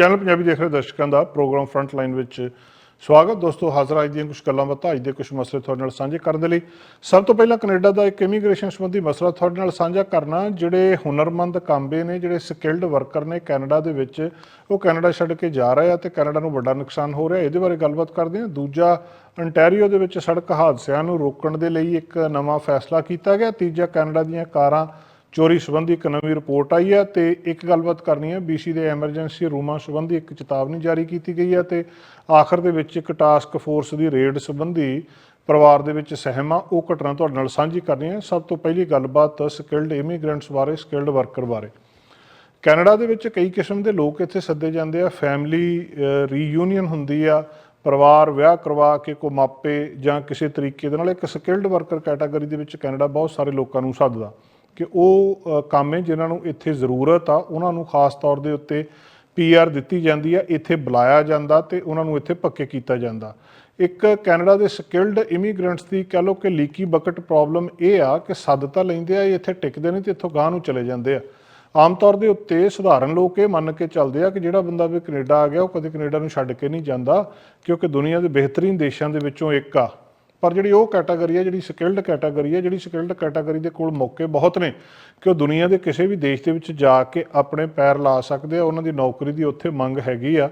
Channel Punjabi ਦੇਖ ਰਹੇ ਦਰਸ਼ਕਾਂ ਦਾ ਪ੍ਰੋਗਰਾਮ ਫਰੰਟ ਲਾਈਨ ਵਿੱਚ ਸਵਾਗਤ। ਦੋਸਤੋ, ਹਾਜ਼ਰ ਅੱਜ ਦੀਆਂ ਕੁਝ ਗੱਲਾਂ ਬਾਤਾਂ, ਅੱਜ ਦੇ ਕੁਝ ਮਸਲੇ ਤੁਹਾਡੇ ਨਾਲ ਸਾਂਝੇ ਕਰਨ ਦੇ ਲਈ। ਸਭ ਤੋਂ ਪਹਿਲਾਂ ਕੈਨੇਡਾ ਦਾ ਇੱਕ ਇਮੀਗ੍ਰੇਸ਼ਨ ਸੰਬੰਧੀ ਮਸਲਾ ਤੁਹਾਡੇ ਨਾਲ ਸਾਂਝਾ ਕਰਨਾ, ਜਿਹੜੇ ਹੁਨਰਮੰਦ ਕਾਂਬੇ ਨੇ, ਜਿਹੜੇ ਸਕਿਲਡ ਵਰਕਰ ਨੇ ਕੈਨੇਡਾ ਦੇ ਵਿੱਚ, ਉਹ ਕੈਨੇਡਾ ਛੱਡ ਕੇ ਜਾ ਰਹੇ ਆ ਤੇ ਕੈਨੇਡਾ ਨੂੰ ਵੱਡਾ ਨੁਕਸਾਨ ਹੋ ਰਿਹਾ। ਇਹਦੇ ਬਾਰੇ ਗੱਲਬਾਤ ਕਰਦੇ ਹਾਂ। ਦੂਜਾ ਅੰਟੈਰੀਓ ਦੇ ਵਿੱਚ ਸੜਕ ਹਾਦਸਿਆਂ ਨੂੰ ਰੋਕਣ ਦੇ ਲਈ ਇੱਕ ਨਵਾਂ ਫੈਸਲਾ ਕੀਤਾ ਗਿਆ। ਤੀਜਾ, ਕੈਨੇਡਾ ਦੀਆਂ ਕਾਰਾਂ ਚੋਰੀ ਸੰਬੰਧੀ ਇੱਕ ਨਵੀਂ ਰਿਪੋਰਟ ਆਈ ਹੈ ਤੇ ਇੱਕ ਗੱਲਬਾਤ ਕਰਨੀ ਹੈ। BC ਦੇ ਐਮਰਜੈਂਸੀ ਰੂਮਾਂ ਸੰਬੰਧੀ ਇੱਕ ਚੇਤਾਵਨੀ ਜਾਰੀ ਕੀਤੀ ਗਈ ਹੈ ਤੇ ਆਖਰ ਦੇ ਵਿੱਚ ਇੱਕ ਟਾਸਕ ਫੋਰਸ ਦੀ ਰੇਡ ਸੰਬੰਧੀ ਪਰਿਵਾਰ ਦੇ ਵਿੱਚ ਸਹਿਮ ਆ। ਉਹ ਘਟਨਾ ਤੁਹਾਡੇ ਨਾਲ ਸਾਂਝੀ ਕਰਨੀ ਹੈ। ਸਭ ਤੋਂ ਪਹਿਲੀ ਗੱਲਬਾਤ ਸਕਿਲਡ ਇਮੀਗ੍ਰੈਂਟਸ ਬਾਰੇ ਸਕਿਲਡ ਵਰਕਰ ਬਾਰੇ। ਕੈਨੇਡਾ ਦੇ ਵਿੱਚ ਕਈ ਕਿਸਮ ਦੇ ਲੋਕ ਇੱਥੇ ਸੱਦੇ ਜਾਂਦੇ ਆ। ਫੈਮਿਲੀ ਰੀਯੂਨੀਅਨ ਹੁੰਦੀ ਆ। ਪਰਿਵਾਰ ਵਿਆਹ ਕਰਵਾ ਕੇ ਕੋ ਮਾਪੇ ਜਾਂ ਕਿਸੇ ਤਰੀਕੇ ਦੇ ਨਾਲ ਇੱਕ ਸਕਿਲਡ ਵਰਕਰ ਕੈਟਾਗਰੀ ਦੇ ਵਿੱਚ ਕੈਨੇਡਾ ਬਹੁਤ ਸਾਰੇ ਲੋਕਾਂ ਨੂੰ ਸੱਦਦਾ। ਕਿ ਉਹ ਕੰਮ ਹੈ ਜਿਨ੍ਹਾਂ ਨੂੰ ਇੱਥੇ ਜ਼ਰੂਰਤ ਆ, ਉਹਨਾਂ ਨੂੰ ਖਾਸ ਤੌਰ ਦੇ ਉੱਤੇ ਪੀਆਰ ਦਿੱਤੀ ਜਾਂਦੀ ਆ, ਇੱਥੇ ਬੁਲਾਇਆ ਜਾਂਦਾ ਤੇ ਉਹਨਾਂ ਨੂੰ ਇੱਥੇ ਪੱਕੇ ਕੀਤਾ ਜਾਂਦਾ। ਇੱਕ ਕੈਨੇਡਾ ਦੇ ਸਕਿਲਡ ਇਮੀਗ੍ਰੈਂਟਸ ਦੀ ਕਹ ਲਓ ਕਿ ਲੀਕੀ ਬਕਟ ਪ੍ਰੋਬਲਮ ਇਹ ਆ ਕਿ ਸੱਦ ਤਾਂ ਲੈਂਦੇ ਆ, ਇਹ ਇੱਥੇ ਟਿਕਦੇ ਨਹੀਂ ਤੇ ਇੱਥੋਂ ਗਾਂਹ ਨੂੰ ਚਲੇ ਜਾਂਦੇ ਆ। ਆਮ ਤੌਰ ਦੇ ਉੱਤੇ ਸਧਾਰਨ ਲੋਕ ਇਹ ਮੰਨ ਕੇ ਚੱਲਦੇ ਆ ਕਿ ਜਿਹੜਾ ਬੰਦਾ ਵੀ ਕੈਨੇਡਾ ਆ ਗਿਆ, ਉਹ ਕਦੇ ਕੈਨੇਡਾ ਨੂੰ ਛੱਡ ਕੇ ਨਹੀਂ ਜਾਂਦਾ ਕਿਉਂਕਿ ਦੁਨੀਆ ਦੇ ਬਿਹਤਰੀਨ ਦੇਸ਼ਾਂ ਦੇ ਵਿੱਚੋਂ ਇੱਕ ਆ। ਪਰ ਜਿਹੜੀ ਉਹ ਕੈਟਾਗਰੀ ਹੈ, ਜਿਹੜੀ ਸਕਿਲਡ ਕੈਟਾਗਰੀ ਹੈ, ਜਿਹੜੀ ਸਕਿਲਡ ਕੈਟਾਗਰੀ ਦੇ ਕੋਲ ਮੌਕੇ ਬਹੁਤ ਨੇ ਕਿ ਉਹ ਦੁਨੀਆ ਦੇ ਕਿਸੇ ਵੀ ਦੇਸ਼ ਦੇ ਵਿੱਚ ਜਾ ਕੇ ਆਪਣੇ ਪੈਰ ਲਾ ਸਕਦੇ ਆ, ਉਹਨਾਂ ਦੀ ਨੌਕਰੀ ਦੀ ਉੱਥੇ ਮੰਗ ਹੈਗੀ ਆ।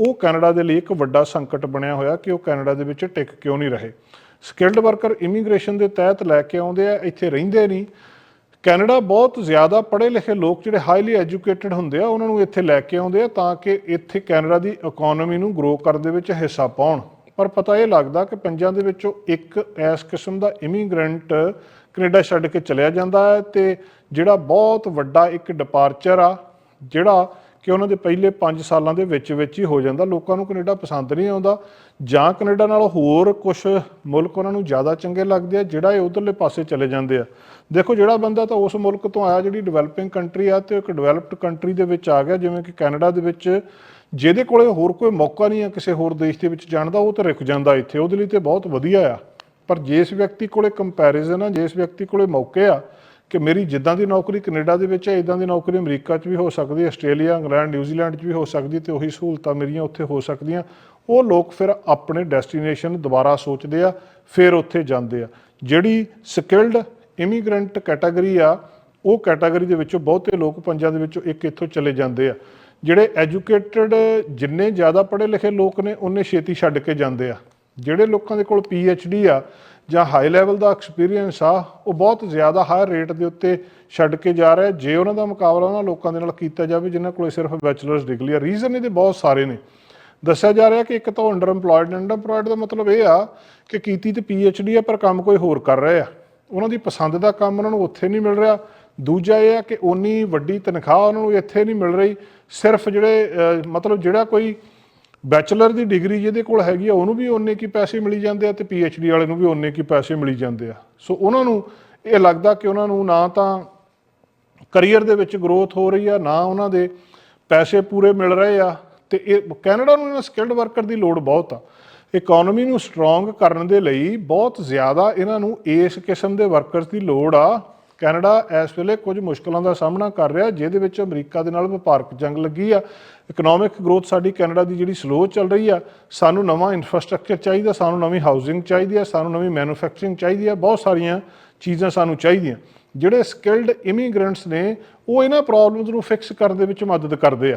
ਉਹ ਕੈਨੇਡਾ ਦੇ ਲਈ ਇੱਕ ਵੱਡਾ ਸੰਕਟ ਬਣਿਆ ਹੋਇਆ ਕਿ ਉਹ ਕੈਨੇਡਾ ਦੇ ਵਿੱਚ ਟਿਕ ਕਿਉਂ ਨਹੀਂ ਰਹੇ। ਸਕਿਲਡ ਵਰਕਰ ਇਮੀਗ੍ਰੇਸ਼ਨ ਦੇ ਤਹਿਤ ਲੈ ਕੇ ਆਉਂਦੇ ਆ, ਇੱਥੇ ਰਹਿੰਦੇ ਨਹੀਂ। ਕੈਨੇਡਾ ਬਹੁਤ ਜ਼ਿਆਦਾ ਪੜ੍ਹੇ ਲਿਖੇ ਲੋਕ ਜਿਹੜੇ ਹਾਈਲੀ ਐਜੂਕੇਟਿਡ ਹੁੰਦੇ ਆ, ਉਹਨਾਂ ਨੂੰ ਇੱਥੇ ਲੈ ਕੇ ਆਉਂਦੇ ਆ ਤਾਂ ਕਿ ਇੱਥੇ ਕੈਨੇਡਾ ਦੀ ਇਕਨੋਮੀ ਨੂੰ ਗਰੋ ਕਰਨ ਦੇ ਵਿੱਚ ਹਿੱਸਾ ਪਾਉਣ। ਪਰ ਪਤਾ ਇਹ ਲੱਗਦਾ ਕਿ ਪੰਜਾਂ ਦੇ ਵਿੱਚੋਂ ਇੱਕ ਇਸ ਕਿਸਮ ਦਾ ਇਮੀਗ੍ਰੈਂਟ ਕੈਨੇਡਾ ਛੱਡ ਕੇ ਚਲਿਆ ਜਾਂਦਾ ਹੈ ਤੇ ਜਿਹੜਾ ਬਹੁਤ ਵੱਡਾ ਇੱਕ ਡਿਪਾਰਚਰ ਆ, ਜਿਹੜਾ ਕਿ ਉਹਨਾਂ ਦੇ ਪਹਿਲੇ 5 ਸਾਲਾਂ ਦੇ ਵਿੱਚ ਵਿੱਚ ਹੀ ਹੋ ਜਾਂਦਾ, ਲੋਕਾਂ ਨੂੰ ਕੈਨੇਡਾ ਪਸੰਦ ਨਹੀਂ ਆਉਂਦਾ। ਜਾਂ ਕੈਨੇਡਾ ਨਾਲ ਹੋਰ ਕੁਝ ਮੁਲਕ ਉਹਨਾਂ ਨੂੰ ਜ਼ਿਆਦਾ ਚੰਗੇ ਲੱਗਦੇ ਆ, ਜਿਹੜਾ ਇਹ ਉਧਰਲੇ ਪਾਸੇ ਚਲੇ ਜਾਂਦੇ ਆ। ਦੇਖੋ ਜਿਹੜਾ ਬੰਦਾ ਤਾਂ ਉਸ ਮੁਲਕ ਤੋਂ ਆਇਆ ਜਿਹੜੀ ਡਿਵੈਲਪਿੰਗ ਕੰਟਰੀ ਆ, ਤੇ ਇੱਕ ਡਿਵੈਲਪਡ ਕੰਟਰੀ ਦੇ ਵਿੱਚ ਆ ਗਿਆ, ਜਿਵੇਂ ਕਿ ਕੈਨੇਡਾ ਦੇ ਵਿੱਚ ਜਿਹਦੇ ਕੋਲੇ ਹੋਰ ਕੋਈ ਮੌਕਾ ਨਹੀਂ ਆ ਕਿਸੇ ਹੋਰ ਦੇਸ਼ ਦੇ ਵਿੱਚ ਜਾਣ ਦਾ, ਉਹ ਤਾਂ ਰੁਕ ਜਾਂਦਾ ਇੱਥੇ। ਉਹਦੇ ਲਈ ਤੇ ਬਹੁਤ ਵਧੀਆ ਆ। ਪਰ ਜਿਸ ਵਿਅਕਤੀ ਕੋਲੇ ਕੰਪੈਰੀਜ਼ਨ ਆ, ਜਿਸ ਵਿਅਕਤੀ ਕੋਲੇ ਮੌਕੇ ਆ ਕਿ ਮੇਰੀ ਜਿੱਦਾਂ ਦੀ ਨੌਕਰੀ ਕੈਨੇਡਾ ਦੇ ਵਿੱਚ ਹੈ ਇਦਾਂ ਦੀ ਨੌਕਰੀ ਅਮਰੀਕਾ 'ਚ ਵੀ ਹੋ ਸਕਦੀ ਹੈ ਆਸਟ੍ਰੇਲੀਆ, ਇੰਗਲੈਂਡ, ਨਿਊਜ਼ੀਲੈਂਡ 'ਚ ਵੀ ਹੋ ਸਕਦੀ ਤੇ ਉਹੀ ਸਹੂਲਤਾਂ ਮੇਰੀਆਂ ਉੱਥੇ ਹੋ ਸਕਦੀਆਂ। ਉਹ ਲੋਕ ਫਿਰ ਆਪਣੇ ਡੈਸਟੀਨੇਸ਼ਨ ਦੁਬਾਰਾ ਸੋਚਦੇ ਆ, ਫਿਰ ਉੱਥੇ ਜਾਂਦੇ ਆ। ਜਿਹੜੀ ਸਕਿਲਡ ਇਮੀਗ੍ਰੈਂਟ ਕੈਟਾਗਰੀ ਆ, ਉਹ ਕੈਟਾਗਰੀ ਦੇ ਵਿੱਚੋਂ ਬਹੁਤੇ ਲੋਕ ਪੰਜਾਂ ਦੇ ਵਿੱਚੋਂ ਇੱਕ ਇੱਥੋਂ ਚਲੇ ਜਾਂਦੇ ਆ। ਜਿਹੜੇ ਐਜੂਕੇਟਿਡ ਜਿੰਨੇ ਜ਼ਿਆਦਾ ਪੜ੍ਹੇ ਲਿਖੇ ਲੋਕ ਨੇ, ਉਹਨੇ ਛੇਤੀ ਛੱਡ ਕੇ ਜਾਂਦੇ ਆ। ਜਿਹੜੇ ਲੋਕਾਂ ਦੇ ਕੋਲ ਡੀ ਆ ਜਾਂ ਹਾਈ ਲੈਵਲ ਦਾ ਐਕਸਪੀਰੀਅੰਸ ਆ, ਉਹ ਬਹੁਤ ਜ਼ਿਆਦਾ ਹਾਇਰ ਰੇਟ ਦੇ ਉੱਤੇ ਛੱਡ ਕੇ ਜਾ ਰਿਹਾ ਜੇ ਉਹਨਾਂ ਦਾ ਮੁਕਾਬਲਾ ਉਹਨਾਂ ਲੋਕਾਂ ਦੇ ਨਾਲ ਕੀਤਾ ਜਾਵੇ, ਜਿਨ੍ਹਾਂ ਕੋਲ ਸਿਰਫ ਬੈਚਲਰਸ ਡਿਗਰੀ ਆ। ਰੀਜ਼ਨ ਇਹਦੇ ਬਹੁਤ ਸਾਰੇ ਨੇ। ਦੱਸਿਆ ਜਾ ਰਿਹਾ ਕਿ ਇੱਕ ਤਾਂ ਅੰਡਰ EMPLOYED ਅੰਡਰ EMPLOYED ਦਾ ਮਤਲਬ ਇਹ ਆ ਕਿ ਕੀਤੀ ਤੇ ਡੀ ਆ, ਪਰ ਕੰਮ ਕੋਈ ਹੋਰ ਕਰ ਰਿਹਾ ਆ। ਉਹਨਾਂ ਦੀ ਪਸੰਦ ਦਾ ਕੰਮ ਉਹਨਾਂ ਨੂੰ ਉੱਥੇ ਨਹੀਂ ਮਿਲ ਰਿਹਾ। ਦੂਜਾ ਇਹ ਆ ਕਿ ਓਨੀ ਵੱਡੀ ਤਨਖਾਹ ਉਹਨਾਂ ਨੂੰ ਇੱਥੇ ਨਹੀਂ ਮਿਲ ਰਹੀ। ਸਿਰਫ ਜਿਹੜੇ ਮਤਲਬ ਜਿਹੜਾ ਕੋਈ ਬੈਚਲਰ ਦੀ ਡਿਗਰੀ ਜਿਹਦੇ ਕੋਲ ਹੈਗੀ ਆ, ਉਹਨੂੰ ਵੀ ਓਨੇ ਕੀ ਪੈਸੇ ਮਿਲੀ ਜਾਂਦੇ ਆ ਤੇ ਡੀ ਵਾਲੇ ਨੂੰ ਵੀ ਓਨੇ ਕੀ ਪੈਸੇ ਮਿਲੀ ਜਾਂਦੇ ਆ। ਸੋ ਉਹਨਾਂ ਨੂੰ ਇਹ ਲੱਗਦਾ ਕਿ ਉਹਨਾਂ ਨੂੰ ਨਾ ਤਾਂ ਕਰੀਅਰ ਦੇ ਵਿੱਚ ਗਰੋਥ ਹੋ ਰਹੀ ਆ, ਨਾ ਉਹਨਾਂ ਦੇ ਪੈਸੇ ਪੂਰੇ ਮਿਲ ਰਹੇ ਆ ਤੇ ਇਹ ਕੈਨੇਡਾ ਨੂੰ ਇਹਨਾਂ ਸਕਿਲਡ ਵਰਕਰ ਦੀ ਲੋੜ ਬਹੁਤ ਆ। ਇਕਨੋਮੀ ਨੂੰ ਸਟਰੋਂਗ ਕਰਨ ਦੇ ਲਈ ਬਹੁਤ ਜ਼ਿਆਦਾ ਇਹਨਾਂ ਨੂੰ ਇਸ ਕਿਸਮ ਦੇ ਵਰਕਰਸ ਦੀ ਲੋੜ ਆ। ਕੈਨੇਡਾ ਇਸ ਵੇਲੇ ਕੁਝ ਮੁਸ਼ਕਲਾਂ ਦਾ ਸਾਹਮਣਾ ਕਰ ਰਿਹਾ, ਜਿਹਦੇ ਵਿੱਚ ਅਮਰੀਕਾ ਦੇ ਨਾਲ ਵਪਾਰਕ ਜੰਗ ਲੱਗੀ ਆ। ਇਕਨੋਮਿਕ ਗਰੋਥ ਸਾਡੀ ਕੈਨੇਡਾ ਦੀ ਜਿਹੜੀ ਸਲੋ ਚੱਲ ਰਹੀ ਆ, ਸਾਨੂੰ ਨਵਾਂ ਇਨਫਰਾਸਟ੍ਰਕਚਰ ਚਾਹੀਦਾ, ਸਾਨੂੰ ਨਵੀਂ ਹਾਊਸਿੰਗ ਚਾਹੀਦੀ ਆ, ਸਾਨੂੰ ਨਵੀਂ ਮੈਨੂਫੈਕਚਰਿੰਗ ਚਾਹੀਦੀ ਆ, ਬਹੁਤ ਸਾਰੀਆਂ ਚੀਜ਼ਾਂ ਸਾਨੂੰ ਚਾਹੀਦੀਆਂ। ਜਿਹੜੇ ਸਕਿਲਡ ਇਮੀਗ੍ਰੈਂਟਸ ਨੇ, ਉਹ ਇਹਨਾਂ ਪ੍ਰੋਬਲਮਸ ਨੂੰ ਫਿਕਸ ਕਰਨ ਦੇ ਵਿੱਚ ਮਦਦ ਕਰਦੇ ਆ।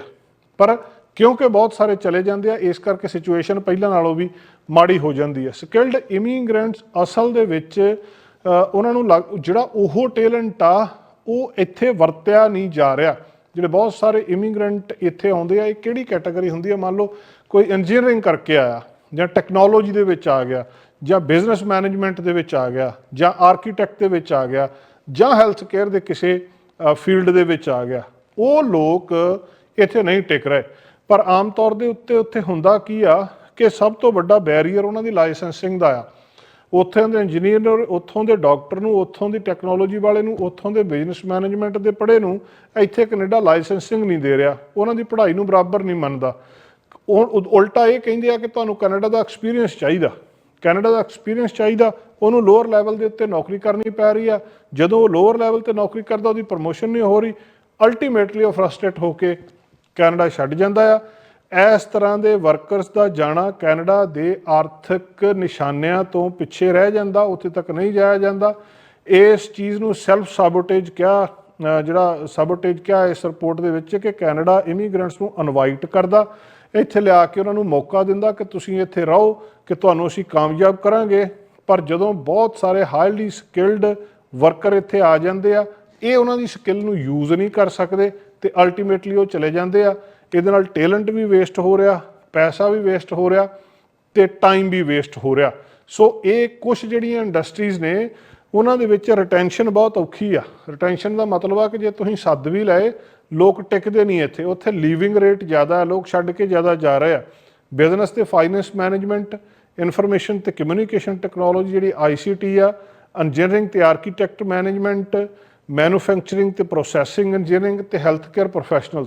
ਪਰ ਕਿਉਂਕਿ ਬਹੁਤ ਸਾਰੇ ਚਲੇ ਜਾਂਦੇ ਆ, ਇਸ ਕਰਕੇ ਸਿਚੁਏਸ਼ਨ ਪਹਿਲਾਂ ਨਾਲੋਂ ਵੀ ਮਾੜੀ ਹੋ ਜਾਂਦੀ ਹੈ ਸਕਿਲਡ ਇਮੀਗ੍ਰੈਂਟਸ ਅਸਲ ਦੇ ਵਿੱਚ ਉਹਨਾਂ ਨੂੰ ਲੱਗ- ਜਿਹੜਾ ਉਹ ਟੈਲੈਂਟ ਆ, ਉਹ ਇੱਥੇ ਵਰਤਿਆ ਨਹੀਂ ਜਾ ਰਿਹਾ। ਜਿਹੜੇ ਬਹੁਤ ਸਾਰੇ ਇਮੀਗ੍ਰੈਂਟ ਇੱਥੇ ਆਉਂਦੇ ਆ, ਇਹ ਕਿਹੜੀ ਕੈਟਾਗਰੀ ਹੁੰਦੀ ਹੈ ਮੰਨ ਲਓ ਕੋਈ ਇੰਜੀਨੀਅਰਿੰਗ ਕਰਕੇ ਆਇਆ, ਜਾਂ ਟੈਕਨੋਲੋਜੀ ਦੇ ਵਿੱਚ ਆ ਗਿਆ, ਜਾਂ ਬਿਜ਼ਨਸ ਮੈਨੇਜਮੈਂਟ ਦੇ ਵਿੱਚ ਆ ਗਿਆ, ਜਾਂ ਆਰਕੀਟੈਕਟ ਦੇ ਵਿੱਚ ਆ ਗਿਆ, ਜਾਂ ਹੈਲਥ ਕੇਅਰ ਦੇ ਕਿਸੇ ਫੀਲਡ ਦੇ ਵਿੱਚ ਆ ਗਿਆ। ਉਹ ਲੋਕ ਇੱਥੇ ਨਹੀਂ ਟਿਕ ਰਹੇ। ਪਰ ਆਮ ਤੌਰ ਦੇ ਉੱਤੇ ਉੱਥੇ ਹੁੰਦਾ ਕੀ ਆ ਕਿ ਸਭ ਤੋਂ ਵੱਡਾ ਬੈਰੀਅਰ ਉਹਨਾਂ ਦੀ ਲਾਇਸੈਂਸਿੰਗ ਦਾ ਆ। ਉੱਥੋਂ ਦੇ ਇੰਜੀਨੀਅਰ ਉੱਥੋਂ ਦੇ ਡਾਕਟਰ ਨੂੰ, ਉੱਥੋਂ ਦੀ ਟੈਕਨੋਲੋਜੀ ਵਾਲੇ ਨੂੰ, ਉੱਥੋਂ ਦੇ ਬਿਜ਼ਨਸ ਮੈਨੇਜਮੈਂਟ ਦੇ ਪੜ੍ਹੇ ਨੂੰ ਇੱਥੇ ਕੈਨੇਡਾ ਲਾਇਸੈਂਸਿੰਗ ਨਹੀਂ ਦੇ ਰਿਹਾ। ਉਹਨਾਂ ਦੀ ਪੜ੍ਹਾਈ ਨੂੰ ਬਰਾਬਰ ਨਹੀਂ ਮੰਨਦਾ। ਉਹ ਉਲਟਾ ਇਹ ਕਹਿੰਦੇ ਆ ਕਿ ਤੁਹਾਨੂੰ ਕੈਨੇਡਾ ਦਾ ਐਕਸਪੀਰੀਅੰਸ ਚਾਹੀਦਾ। ਕੈਨੇਡਾ ਦਾ ਐਕਸਪੀਰੀਅੰਸ ਚਾਹੀਦਾ। ਉਹਨੂੰ ਲੋਅਰ ਲੈਵਲ ਦੇ ਉੱਤੇ ਨੌਕਰੀ ਕਰਨੀ ਪੈ ਰਹੀ ਆ। ਜਦੋਂ ਉਹ ਲੋਅਰ ਲੈਵਲ ਤੇ ਨੌਕਰੀ ਕਰਦਾ, ਉਹਦੀ ਪ੍ਰਮੋਸ਼ਨ ਨਹੀਂ ਹੋ ਰਹੀ। ਅਲਟੀਮੇਟਲੀ ਉਹ ਫਰਸਟ੍ਰੇਟ ਹੋ ਕੇ ਕੈਨੇਡਾ ਛੱਡ ਜਾਂਦਾ ਆ। ਇਸ ਤਰ੍ਹਾਂ ਦੇ ਵਰਕਰਸ ਦਾ ਜਾਣਾ ਕੈਨੇਡਾ ਦੇ ਆਰਥਿਕ ਨਿਸ਼ਾਨਿਆਂ ਤੋਂ ਪਿੱਛੇ ਰਹਿ ਜਾਂਦਾ, ਉੱਥੇ ਤੱਕ ਨਹੀਂ ਜਾਇਆ ਜਾਂਦਾ। ਇਸ ਚੀਜ਼ ਨੂੰ ਸੈਲਫ ਸਬੋਟੇਜ ਕਿਹਾ ਜਿਹੜਾ ਸਬੋਟੇਜ ਕਿਹਾ ਇਸ ਰਿਪੋਰਟ ਦੇ ਵਿੱਚ ਕਿ ਕੈਨੇਡਾ ਇਮੀਗ੍ਰੈਂਟਸ ਨੂੰ ਇਨਵਾਈਟ ਕਰਦਾ, ਇੱਥੇ ਲਿਆ ਕੇ ਉਹਨਾਂ ਨੂੰ ਮੌਕਾ ਦਿੰਦਾ ਕਿ ਤੁਸੀਂ ਇੱਥੇ ਰਹੋ, ਕਿ ਤੁਹਾਨੂੰ ਅਸੀਂ ਕਾਮਯਾਬ ਕਰਾਂਗੇ। ਪਰ ਜਦੋਂ ਬਹੁਤ ਸਾਰੇ ਹਾਈਲੀ ਸਕਿਲਡ ਵਰਕਰ ਇੱਥੇ ਆ ਜਾਂਦੇ ਆ, ਇਹ ਉਹਨਾਂ ਦੀ ਸਕਿੱਲ ਨੂੰ ਯੂਜ਼ ਨਹੀਂ ਕਰ ਸਕਦੇ ਤੇ ਅਲਟੀਮੇਟਲੀ ਉਹ ਚਲੇ ਜਾਂਦੇ ਆ। ਇਹਦੇ ਨਾਲ ਟੈਲੈਂਟ ਵੀ ਵੇਸਟ ਹੋ ਰਿਹਾ, ਪੈਸਾ ਵੀ ਵੇਸਟ ਹੋ ਰਿਹਾ ਤੇ ਟਾਈਮ ਵੀ ਵੇਸਟ ਹੋ ਰਿਹਾ। ਸੋ ਇਹ ਕੁਝ ਜਿਹੜੀਆਂ ਇੰਡਸਟਰੀਜ਼ ਨੇ, ਉਹਨਾਂ ਦੇ ਵਿੱਚ ਰਿਟੈਂਸ਼ਨ ਬਹੁਤ ਔਖੀ ਆ। ਰਿਟੈਂਸ਼ਨ ਦਾ ਮਤਲਬ ਆ ਕਿ ਜੇ ਤੁਸੀਂ ਸੱਦ ਵੀ ਲਏ, ਲੋਕ ਟਿਕਦੇ ਨਹੀਂ ਇੱਥੇ। ਉੱਥੇ ਲੀਵਿੰਗ ਰੇਟ ਜ਼ਿਆਦਾ ਹੈ ਲੋਕ ਛੱਡ ਕੇ ਜ਼ਿਆਦਾ ਜਾ ਰਹੇ ਆ। ਬਿਜ਼ਨਸ ਤੇ ਫਾਈਨੈਂਸ ਮੈਨੇਜਮੈਂਟ ਇਨਫੋਰਮੇਸ਼ਨ ਤੇ ਕਮਿਊਨੀਕੇਸ਼ਨ ਟੈਕਨੋਲੋਜੀ ਜਿਹੜੀ ਆਈਸੀਟੀ ਆ ਇੰਜੀਨੀਅਰਿੰਗ ਤੇ ਆਰਕੀਟੈਕਟ ਮੈਨੇਜਮੈਂਟ ਮੈਨੂਫੈਕਚਰਿੰਗ ਤੇ ਪ੍ਰੋਸੈਸਿੰਗ ਇੰਜੀਨੀਅਰਿੰਗ ਤੇ ਹੈਲਥ ਕੇਅਰ ਪ੍ਰੋਫੈਸ਼ਨਲ